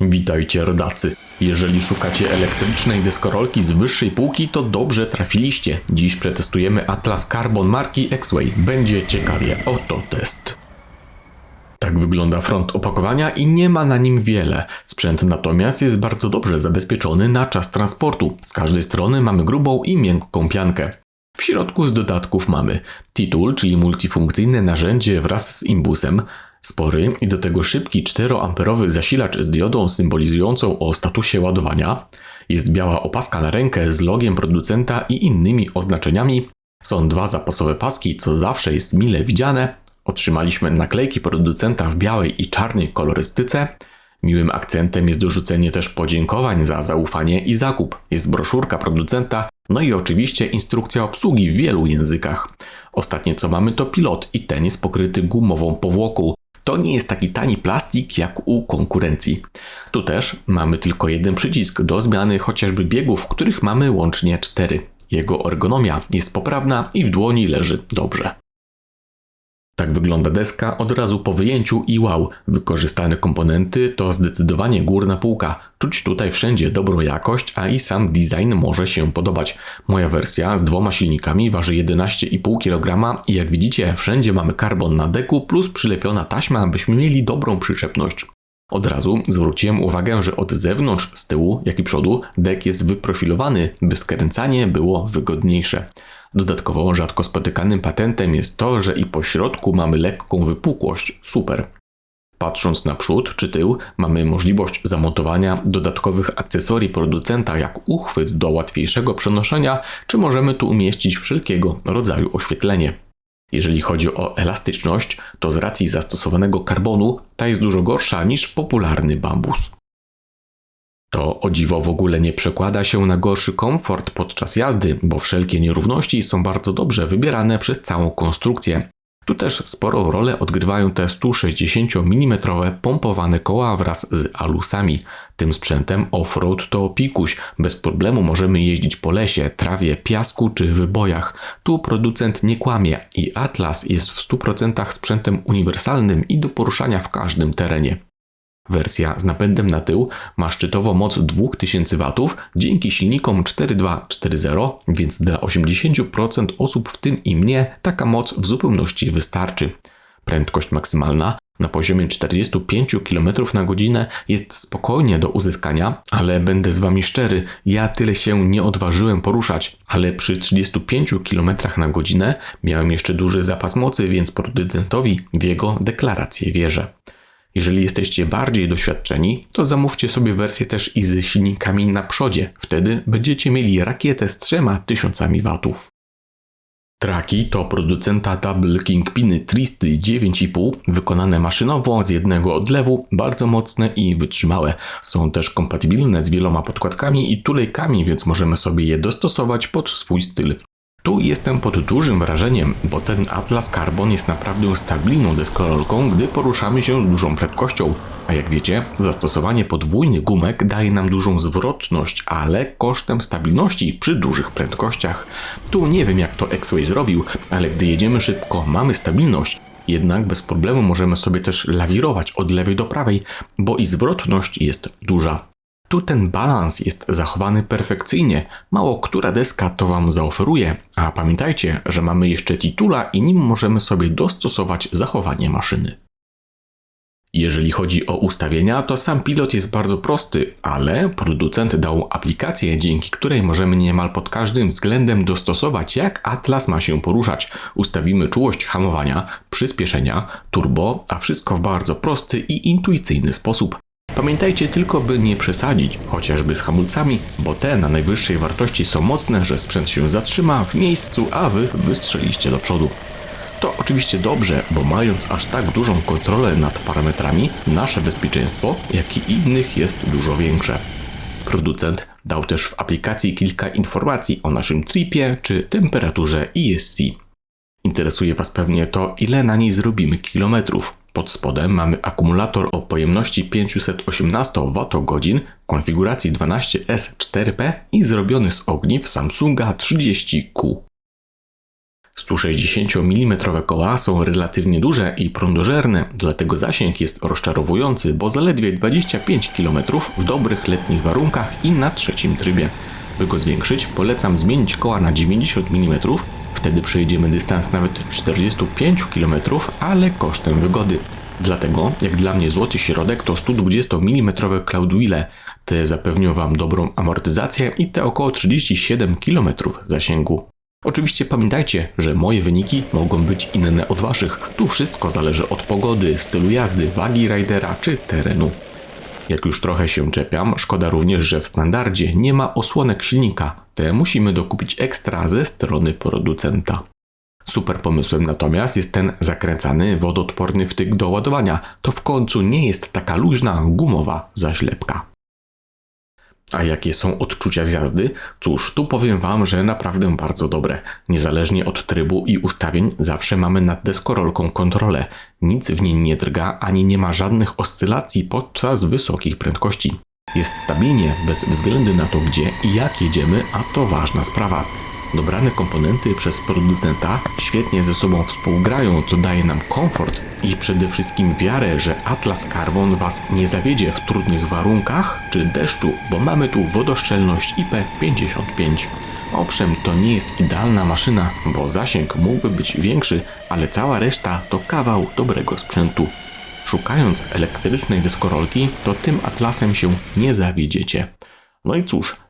Witajcie rodacy. Jeżeli szukacie elektrycznej deskorolki z wyższej półki, to dobrze trafiliście. Dziś przetestujemy Atlas Carbon marki X-Way. Będzie ciekawie. Oto test. Tak wygląda front opakowania i nie ma na nim wiele. Sprzęt natomiast jest bardzo dobrze zabezpieczony na czas transportu. Z każdej strony mamy grubą i miękką piankę. W środku z dodatków mamy T-Tool, czyli multifunkcyjne narzędzie wraz z imbusem, spory i do tego szybki 4A zasilacz z diodą symbolizującą o statusie ładowania, jest biała opaska na rękę z logiem producenta i innymi oznaczeniami, są dwa zapasowe paski, co zawsze jest mile widziane, otrzymaliśmy naklejki producenta w białej i czarnej kolorystyce, Miłym akcentem jest dorzucenie też podziękowań za zaufanie i zakup. Jest broszurka producenta, no i oczywiście instrukcja obsługi w wielu językach. Ostatnie co mamy to pilot i ten jest pokryty gumową powłoką. To nie jest taki tani plastik jak u konkurencji. Tu też mamy tylko jeden przycisk do zmiany chociażby biegów, których mamy łącznie cztery. Jego ergonomia jest poprawna i w dłoni leży dobrze. Tak wygląda deska od razu po wyjęciu i wow, wykorzystane komponenty to zdecydowanie górna półka. Czuć tutaj wszędzie dobrą jakość, a i sam design może się podobać. Moja wersja z dwoma silnikami waży 11,5 kg i jak widzicie wszędzie mamy karbon na deku plus przylepiona taśma, byśmy mieli dobrą przyczepność. Od razu zwróciłem uwagę, że od zewnątrz, z tyłu, jak i przodu dek jest wyprofilowany, by skręcanie było wygodniejsze. Dodatkowo rzadko spotykanym patentem jest to, że i po środku mamy lekką wypukłość. Super. Patrząc na przód czy tył, mamy możliwość zamontowania dodatkowych akcesorii producenta, jak uchwyt do łatwiejszego przenoszenia, czy możemy tu umieścić wszelkiego rodzaju oświetlenie. Jeżeli chodzi o elastyczność, to z racji zastosowanego karbonu ta jest dużo gorsza niż popularny bambus. To o dziwo w ogóle nie przekłada się na gorszy komfort podczas jazdy, bo wszelkie nierówności są bardzo dobrze wybierane przez całą konstrukcję. Tu też sporą rolę odgrywają te 160 mm pompowane koła wraz z alusami. Tym sprzętem off-road to pikuś. Bez problemu możemy jeździć po lesie, trawie, piasku czy wybojach. Tu producent nie kłamie i Atlas jest w 100% sprzętem uniwersalnym i do poruszania w każdym terenie. Wersja z napędem na tył ma szczytowo moc 2000 W dzięki silnikom 4.2.4.0, więc dla 80% osób, w tym i mnie, taka moc w zupełności wystarczy. Prędkość maksymalna na poziomie 45 km na godzinę jest spokojnie do uzyskania, ale będę z Wami szczery, ja tyle się nie odważyłem poruszać, ale przy 35 km na godzinę miałem jeszcze duży zapas mocy, więc producentowi w jego deklarację wierzę. Jeżeli jesteście bardziej doświadczeni, to zamówcie sobie wersję też i z silnikami na przodzie. Wtedy będziecie mieli rakietę z 3000 watów. Traki to producenta Double Kingpiny Tristy 9,5, wykonane maszynowo z jednego odlewu, bardzo mocne i wytrzymałe. Są też kompatybilne z wieloma podkładkami i tulejkami, więc możemy sobie je dostosować pod swój styl. Tu jestem pod dużym wrażeniem, bo ten Atlas Carbon jest naprawdę stabilną deskorolką, gdy poruszamy się z dużą prędkością. A jak wiecie, zastosowanie podwójnych gumek daje nam dużą zwrotność, ale kosztem stabilności przy dużych prędkościach. Tu nie wiem jak to X-Way zrobił, ale gdy jedziemy szybko, mamy stabilność. Jednak bez problemu możemy sobie też lawirować od lewej do prawej, bo i zwrotność jest duża. Tu ten balans jest zachowany perfekcyjnie, mało która deska to Wam zaoferuje, a pamiętajcie, że mamy jeszcze titula i nim możemy sobie dostosować zachowanie maszyny. Jeżeli chodzi o ustawienia, to sam pilot jest bardzo prosty, ale producent dał aplikację, dzięki której możemy niemal pod każdym względem dostosować, jak Atlas ma się poruszać. Ustawimy czułość hamowania, przyspieszenia, turbo, a wszystko w bardzo prosty i intuicyjny sposób. Pamiętajcie tylko, by nie przesadzić, chociażby z hamulcami, bo te na najwyższej wartości są mocne, że sprzęt się zatrzyma w miejscu, a wy wystrzeliście do przodu. To oczywiście dobrze, bo mając aż tak dużą kontrolę nad parametrami, nasze bezpieczeństwo, jak i innych jest dużo większe. Producent dał też w aplikacji kilka informacji o naszym tripie czy temperaturze ESC. Interesuje Was pewnie to, ile na niej zrobimy kilometrów. Pod spodem mamy akumulator o pojemności 518 Wh konfiguracji 12S4P i zrobiony z ogniw Samsunga 30Q. 160 mm koła są relatywnie duże i prądożerne, dlatego zasięg jest rozczarowujący, bo zaledwie 25 km w dobrych letnich warunkach i na trzecim trybie. By go zwiększyć, polecam zmienić koła na 90 mm, wtedy przejedziemy dystans nawet 45 km, ale kosztem wygody. Dlatego, jak dla mnie złoty środek to 120 mm Cloudwheel. Te zapewnią Wam dobrą amortyzację i te około 37 km zasięgu. Oczywiście pamiętajcie, że moje wyniki mogą być inne od Waszych. Tu wszystko zależy od pogody, stylu jazdy, wagi ridera czy terenu. Jak już trochę się czepiam, szkoda również, że w standardzie nie ma osłonek silnika. Te musimy dokupić ekstra ze strony producenta. Super pomysłem natomiast jest ten zakręcany, wodoodporny wtyk do ładowania. To w końcu nie jest taka luźna, gumowa zaślepka. A jakie są odczucia z jazdy? Cóż, tu powiem Wam, że naprawdę bardzo dobre. Niezależnie od trybu i ustawień, zawsze mamy nad deskorolką kontrolę. Nic w niej nie drga, ani nie ma żadnych oscylacji podczas wysokich prędkości. Jest stabilnie, bez względu na to gdzie i jak jedziemy, a to ważna sprawa. Dobrane komponenty przez producenta świetnie ze sobą współgrają, co daje nam komfort i przede wszystkim wiarę, że Atlas Carbon Was nie zawiedzie w trudnych warunkach czy deszczu, bo mamy tu wodoszczelność IP55. Owszem, to nie jest idealna maszyna, bo zasięg mógłby być większy, ale cała reszta to kawał dobrego sprzętu. Szukając elektrycznej deskorolki, to tym Atlasem się nie zawiedziecie. No i cóż,